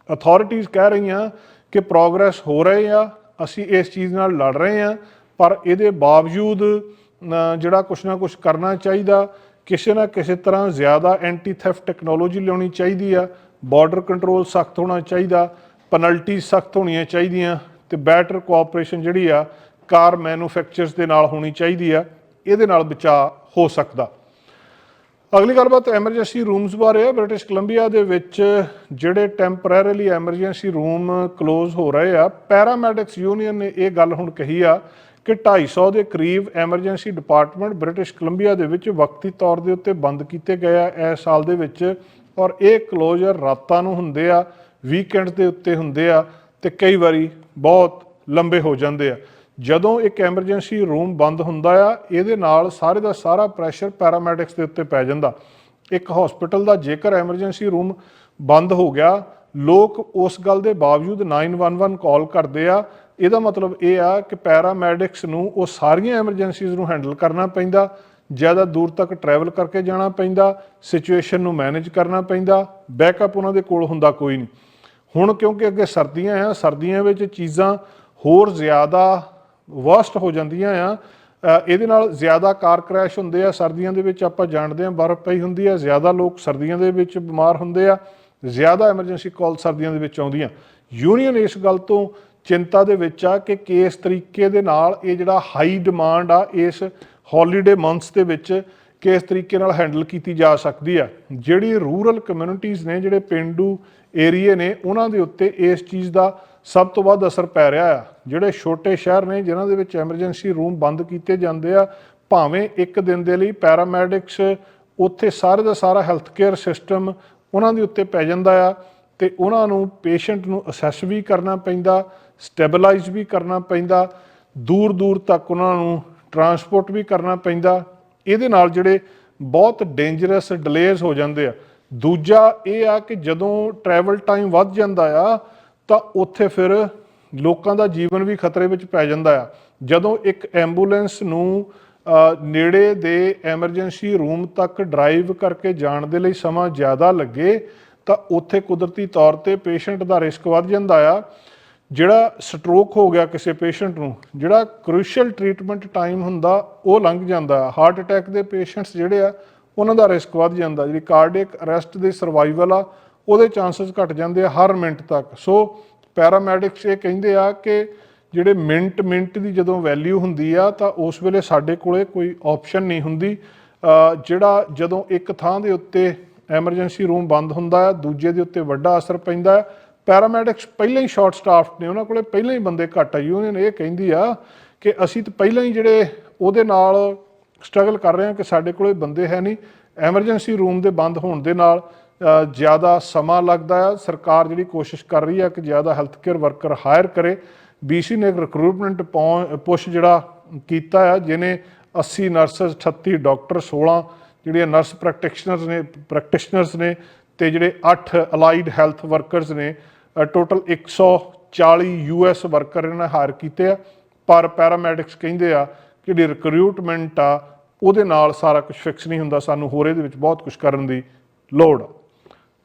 ਅਥਾਰਟੀਆਂ ਕਹਿ ਰਹੀਆਂ ਕਿ ਪ੍ਰੋਗਰੈਸ ਹੋ ਰਹੇ ਆ, ਅਸੀਂ ਇਸ ਚੀਜ਼ ਨਾਲ ਲੜ ਰਹੇ ਆ, ਪਰ ਇਹਦੇ ਬਾਵਜੂਦ ਜਿਹੜਾ ਕੁਛ ਨਾ ਕੁਛ ਕਰਨਾ ਚਾਹੀਦਾ, ਕਿਸੇ ਨਾ ਕਿਸੇ ਤਰ੍ਹਾਂ ਜ਼ਿਆਦਾ ਐਂਟੀ ਥੈਫਟ ਟੈਕਨੋਲੋਜੀ ਲਿਆਉਣੀ ਚਾਹੀਦੀ ਆ ਬਾਰਡਰ ਕੰਟਰੋਲ ਸਖਤ ਹੋਣਾ ਚਾਹੀਦਾ ਪੈਨਲਟੀ ਸਖਤ ਹੋਣੀਆਂ ਚਾਹੀਦੀਆਂ, ਤੇ ਬੈਟਰ ਕੋਆਪਰੇਸ਼ਨ ਜਿਹੜੀ ਆ, ਕਾਰ ਮੈਨੂਫੈਕਚਰਸ ਦੇ ਨਾਲ ਹੋਣੀ ਚਾਹੀਦੀ ਆ, ਇਹਦੇ ਨਾਲ ਬਚਾਅ ਹੋ ਸਕਦਾ। ਅਗਲੀ ਗੱਲਬਾਤ ਐਮਰਜੈਂਸੀ ਰੂਮਸ ਬਾਰੇ ਹੈ। ਬ੍ਰਿਟਿਸ਼ ਕੋਲੰਬੀਆ ਦੇ ਵਿੱਚ ਜਿਹੜੇ ਟੈਂਪਰੇਰੀਲੀ ਐਮਰਜੈਂਸੀ ਰੂਮ ਕਲੋਜ਼ ਹੋ ਰਹੇ ਆ, ਪੈਰਾਮੈਡਿਕਸ ਯੂਨੀਅਨ ਨੇ ਇਹ ਗੱਲ ਹੁਣ ਕਹੀ ਆ ਕਿ 250 ਦੇ ਕਰੀਬ ਐਮਰਜੈਂਸੀ ਡਿਪਾਰਟਮੈਂਟ ਬ੍ਰਿਟਿਸ਼ ਕੋਲੰਬੀਆ ਦੇ ਵਿੱਚ ਵਕਤੀ ਤੌਰ ਦੇ ਉੱਤੇ ਬੰਦ ਕੀਤੇ ਗਏ ਆ ਇਸ ਸਾਲ ਦੇ ਵਿੱਚ ਔਰ ਇਹ ਕਲੋਜ਼ਰ ਰਾਤਾਂ ਨੂੰ ਹੁੰਦੇ ਆ ਵੀਕਐਂਡ ਦੇ ਉੱਤੇ ਹੁੰਦੇ ਆ ਤੇ ਕਈ ਵਾਰੀ ਬਹੁਤ ਲੰਬੇ ਹੋ ਜਾਂਦੇ ਆ। ਜਦੋਂ ਇੱਕ ਐਮਰਜੈਂਸੀ ਰੂਮ ਬੰਦ ਹੁੰਦਾ ਆ, ਇਹਦੇ ਨਾਲ ਸਾਰੇ ਦਾ ਸਾਰਾ ਪ੍ਰੈਸ਼ਰ ਪੈਰਾਮੈਡਿਕਸ ਦੇ ਉੱਤੇ ਪੈ ਜਾਂਦਾ। ਇੱਕ ਹਸਪੀਟਲ ਦਾ ਜੇਕਰ ਐਮਰਜੈਂਸੀ ਰੂਮ ਬੰਦ ਹੋ ਗਿਆ, ਲੋਕ ਉਸ ਗੱਲ ਦੇ ਬਾਵਜੂਦ 911 ਕਾਲ ਕਰਦੇ ਆ। ਇਹਦਾ ਮਤਲਬ ਇਹ ਆ ਕਿ ਪੈਰਾਮੈਡਿਕਸ ਨੂੰ ਉਹ ਸਾਰੀਆਂ ਐਮਰਜੈਂਸੀਜ਼ ਨੂੰ ਹੈਂਡਲ ਕਰਨਾ ਪੈਂਦਾ, ਜ਼ਿਆਦਾ ਦੂਰ ਤੱਕ ਟਰੈਵਲ ਕਰਕੇ ਜਾਣਾ ਪੈਂਦਾ, ਸਿਚੁਏਸ਼ਨ ਨੂੰ ਮੈਨੇਜ ਕਰਨਾ ਪੈਂਦਾ, ਬੈਕਅਪ ਉਹਨਾਂ ਦੇ ਕੋਲ ਹੁੰਦਾ ਕੋਈ ਨਹੀਂ। ਹੁਣ ਕਿਉਂਕਿ ਅੱਗੇ ਸਰਦੀਆਂ ਆ, ਸਰਦੀਆਂ ਵਿੱਚ ਚੀਜ਼ਾਂ ਹੋਰ ਜ਼ਿਆਦਾ ਵਰਸਟ ਹੋ ਜਾਂਦੀਆਂ ਆ। ਇਹਦੇ ਨਾਲ ਜ਼ਿਆਦਾ ਕਾਰ ਕ੍ਰੈਸ਼ ਹੁੰਦੇ ਆ, ਸਰਦੀਆਂ ਦੇ ਵਿੱਚ ਆਪਾਂ ਜਾਣਦੇ ਆ, ਬਰਫ਼ ਪਈ ਹੁੰਦੀ ਆ, ਜ਼ਿਆਦਾ ਲੋਕ ਸਰਦੀਆਂ ਦੇ ਵਿੱਚ ਬਿਮਾਰ ਹੁੰਦੇ ਆ, ਜ਼ਿਆਦਾ ਐਮਰਜੈਂਸੀ ਕਾਲ ਸਰਦੀਆਂ ਦੇ ਵਿੱਚ ਆਉਂਦੀਆਂ। ਯੂਨੀਅਨ ਇਸ ਗੱਲ ਤੋਂ ਚਿੰਤਾ ਦੇ ਵਿੱਚ ਆ ਕਿ ਕਿਸ ਤਰੀਕੇ ਦੇ ਨਾਲ ਇਹ ਜਿਹੜਾ ਹਾਈ ਡਿਮਾਂਡ ਆ, ਇਸ ਹੌਲੀਡੇ ਮੰਥਸ ਦੇ ਵਿੱਚ ਕਿਸ ਤਰੀਕੇ ਨਾਲ ਹੈਂਡਲ ਕੀਤੀ ਜਾ ਸਕਦੀ ਆ। ਜਿਹੜੀ ਰੂਰਲ ਕਮਿਊਨਿਟੀਆਂ ਨੇ, ਜਿਹੜੇ ਪਿੰਡੂ ਏਰੀਏ ਨੇ, ਉਹਨਾਂ ਦੇ ਉੱਤੇ ਇਸ ਚੀਜ਼ ਦਾ ਸਭ ਤੋਂ ਵੱਧ ਅਸਰ ਪੈ ਰਿਹਾ ਆ। ਜਿਹੜੇ ਛੋਟੇ ਸ਼ਹਿਰ ਨੇ, ਜਿਨ੍ਹਾਂ ਦੇ ਵਿੱਚ ਐਮਰਜੈਂਸੀ ਰੂਮ ਬੰਦ ਕੀਤੇ ਜਾਂਦੇ ਆ, ਭਾਵੇਂ ਇੱਕ ਦਿਨ ਦੇ ਲਈ ਪੈਰਾਮੈਡਿਕਸ ਉੱਥੇ ਸਾਰੇ ਦਾ ਸਾਰਾ ਹੈਲਥ ਕੇਅਰ ਸਿਸਟਮ ਉਹਨਾਂ ਦੇ ਉੱਤੇ ਪੈ ਜਾਂਦਾ ਆ ਤੇ ਉਹਨਾਂ ਨੂੰ ਪੇਸ਼ੈਂਟ ਨੂੰ ਅਸੈਸ ਵੀ ਕਰਨਾ ਪੈਂਦਾ ਸਟੇਬਲਾਈਜ਼ ਵੀ ਕਰਨਾ ਪੈਂਦਾ ਦੂਰ ਦੂਰ ਤੱਕ ਉਹਨਾਂ ਨੂੰ ਟਰਾਂਸਪੋਰਟ ਵੀ ਕਰਨਾ ਪੈਂਦਾ। ਇਹਦੇ ਨਾਲ ਜਿਹੜੇ ਬਹੁਤ ਡੇਂਜਰਸ ਡਿਲੇਜ਼ ਹੋ ਜਾਂਦੇ ਆ। ਦੂਜਾ ਇਹ ਆ ਕਿ ਜਦੋਂ ਟਰੈਵਲ ਟਾਈਮ ਵੱਧ ਜਾਂਦਾ ਆ ਤਾਂ ਉੱਥੇ ਫਿਰ ਲੋਕਾਂ ਦਾ ਜੀਵਨ ਵੀ ਖਤਰੇ ਵਿੱਚ ਪੈ ਜਾਂਦਾ ਆ। ਜਦੋਂ ਇੱਕ ਐਂਬੂਲੈਂਸ ਨੂੰ ਨੇੜੇ ਦੇ ਐਮਰਜੈਂਸੀ ਰੂਮ ਤੱਕ ਡਰਾਈਵ ਕਰਕੇ ਜਾਣ ਦੇ ਲਈ ਸਮਾਂ ਜ਼ਿਆਦਾ ਲੱਗੇ, ਤਾਂ ਉੱਥੇ ਕੁਦਰਤੀ ਤੌਰ ਤੇ ਪੇਸ਼ੈਂਟ ਦਾ ਰਿਸਕ ਵੱਧ ਜਾਂਦਾ ਆ। ਜਿਹੜਾ ਸਟ੍ਰੋਕ ਹੋ ਗਿਆ ਕਿਸੇ ਪੇਸ਼ੈਂਟ ਨੂੰ, ਜਿਹੜਾ ਕ੍ਰੂਸ਼ੀਅਲ ਟ੍ਰੀਟਮੈਂਟ ਟਾਈਮ ਹੁੰਦਾ, ਉਹ ਲੰਘ ਜਾਂਦਾ। ਹਾਰਟ ਅਟੈਕ ਦੇ ਪੇਸ਼ੈਂਟਸ ਜਿਹੜੇ ਆ, ਉਹਨਾਂ ਦਾ ਰਿਸਕ ਵੱਧ ਜਾਂਦਾ। ਜਿਹੜੀ ਕਾਰਡੀਅਕ ਅਰੈਸਟ ਦੇ ਸਰਵਾਈਵਲ ਆ ਉਹਦੇ ਚਾਂਸਸ ਘਟ ਜਾਂਦੇ ਆ ਹਰ ਮਿੰਟ ਤੱਕ। ਸੋ ਪੈਰਾਮੈਡਿਕਸ ਇਹ ਕਹਿੰਦੇ ਆ ਕਿ ਜਿਹੜੇ ਮਿੰਟ ਮਿੰਟ ਦੀ ਜਦੋਂ ਵੈਲਿਊ ਹੁੰਦੀ ਆ, ਤਾਂ ਉਸ ਵੇਲੇ ਸਾਡੇ ਕੋਲੇ ਕੋਈ ਆਪਸ਼ਨ ਨਹੀਂ ਹੁੰਦੀ। ਜਿਹੜਾ ਜਦੋਂ ਇੱਕ ਥਾਂ ਦੇ ਉੱਤੇ ਐਮਰਜੈਂਸੀ ਰੂਮ ਬੰਦ ਹੁੰਦਾ ਹੈ ਦੂਜੇ ਦੇ ਉੱਤੇ ਵੱਡਾ ਅਸਰ ਪੈਂਦਾ ਹੈ ਪੈਰਾਮੈਡਿਕਸ ਪਹਿਲਾਂ ਹੀ ਸ਼ਾਰਟ ਸਟਾਫ ਨੇ, ਉਹਨਾਂ ਕੋਲੇ ਪਹਿਲਾਂ ਹੀ ਬੰਦੇ ਘੱਟ ਆ। ਯੂਨੀਅਨ ਇਹ ਕਹਿੰਦੀ ਆ ਕਿ ਅਸੀਂ ਤਾਂ ਪਹਿਲਾਂ ਹੀ ਜਿਹੜੇ ਉਹਦੇ ਨਾਲ ਸਟਰਗਲ ਕਰ ਰਹੇ ਹਾਂ ਕਿ ਸਾਡੇ ਕੋਲੇ ਬੰਦੇ ਹੈ ਨਹੀਂ। ਐਮਰਜੈਂਸੀ ਰੂਮ ਦੇ ਬੰਦ ਹੋਣ ਦੇ ਨਾਲ ਜ਼ਿਆਦਾ ਸਮਾਂ ਲੱਗਦਾ ਹੈ ਸਰਕਾਰ ਜਿਹੜੀ ਕੋਸ਼ਿਸ਼ ਕਰ ਰਹੀ ਹੈ ਕਿ ਜ਼ਿਆਦਾ ਹੈਲਥ ਕੇਅਰ ਵਰਕਰ ਹਾਇਰ ਕਰੇ ਬੀਸੀ ਨੇ ਰਿਕਰੂਟਮੈਂਟ ਪੁਸ਼ ਜਿਹੜਾ ਕੀਤਾ ਹੈ ਜਿਹਨੇ 80 ਨਰਸਸ 38 ਡਾਕਟਰ 16 ਜਿਹੜੀਆਂ ਨਰਸ ਪ੍ਰੈਕਟੀਸ਼ਨਰਸ ਨੇ ਪ੍ਰੈਕਟੀਸ਼ਨਰਸ ਨੇ ਤੇ ਜਿਹੜੇ 8 ਅਲਾਈਡ ਹੈਲਥ ਵਰਕਰਸ ਨੇ ਟੋਟਲ 140 ਯੂਐਸ ਵਰਕਰ ਇਹਨਾਂ ਨੇ ਹਾਇਰ ਕੀਤੇ ਆ। ਪਰ ਪੈਰਾਮੈਡਿਕਸ ਕਹਿੰਦੇ ਆ ਕਿ ਜਿਹੜੀ ਰਿਕਰੂਟਮੈਂਟ ਆ, ਉਹਦੇ ਨਾਲ ਸਾਰਾ ਕੁਝ ਫਿਕਸ ਨਹੀਂ ਹੁੰਦਾ। ਸਾਨੂੰ ਹੋਰ ਇਹਦੇ ਵਿੱਚ ਬਹੁਤ ਕੁਝ ਕਰਨ ਦੀ ਲੋੜ ਆ।